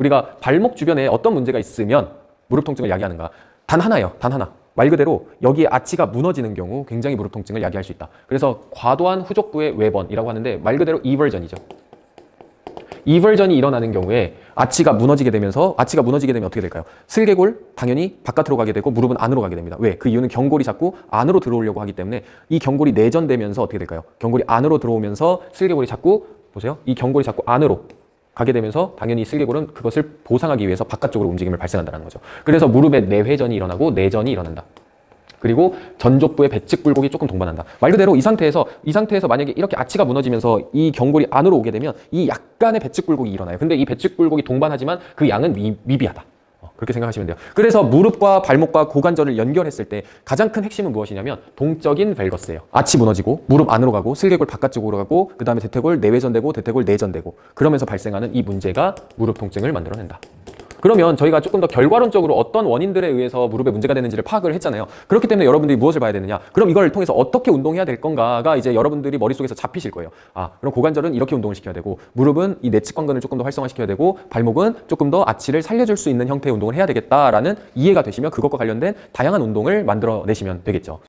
우리가 발목 주변에 어떤 문제가 있으면 무릎 통증을 야기하는가? 단 하나예요. 단 하나. 말 그대로 여기에 아치가 무너지는 경우 굉장히 무릎 통증을 야기할 수 있다. 그래서 과도한 후족부의 외번이라고 하는데 말 그대로 이벌전이죠. 이벌전이 일어나는 경우에 아치가 무너지게 되면서 아치가 무너지게 되면 어떻게 될까요? 슬개골 당연히 바깥으로 가게 되고 무릎은 안으로 가게 됩니다. 왜? 그 이유는 경골이 자꾸 안으로 들어오려고 하기 때문에 이 경골이 내전되면서 어떻게 될까요? 경골이 안으로 들어오면서 슬개골이 자꾸 보세요. 이 경골이 자꾸 안으로 가게 되면서 당연히 슬개골은 그것을 보상하기 위해서 바깥쪽으로 움직임을 발생한다는 거죠. 그래서 무릎에 내회전이 일어나고 내전이 일어난다. 그리고 전족부의 배측 굴곡이 조금 동반한다. 말 그대로 이 상태에서 이 상태에서 만약에 이렇게 아치가 무너지면서 이 경골이 안으로 오게 되면 이 약간의 배측 굴곡이 일어나요. 근데 이 배측 굴곡이 동반하지만 그 양은 미, 미비하다. 어, 그렇게 생각하시면 돼요. 그래서 무릎과 발목과 고관절을 연결했을 때 가장 큰 핵심은 무엇이냐면 동적인 벨거스예요. 아치 무너지고 무릎 안으로 가고 슬개골 바깥쪽으로 가고 그 다음에 대퇴골 내외전되고 대퇴골 내전되고 그러면서 발생하는 이 문제가 무릎 통증을 만들어낸다. 그러면 저희가 조금 더 결과론적으로 어떤 원인들에 의해서 무릎에 문제가 되는지를 파악을 했잖아요. 그렇기 때문에 여러분들이 무엇을 봐야 되느냐? 그럼 이걸 통해서 어떻게 운동해야 될 건가가 이제 여러분들이 머릿속에서 잡히실 거예요. 아, 그럼 고관절은 이렇게 운동을 시켜야 되고 무릎은 이 내측 관근을 조금 더 활성화시켜야 되고 발목은 조금 더 아치를 살려줄 수 있는 형태의 운동을 해야 되겠다라는 이해가 되시면 그것과 관련된 다양한 운동을 만들어 내시면 되겠죠.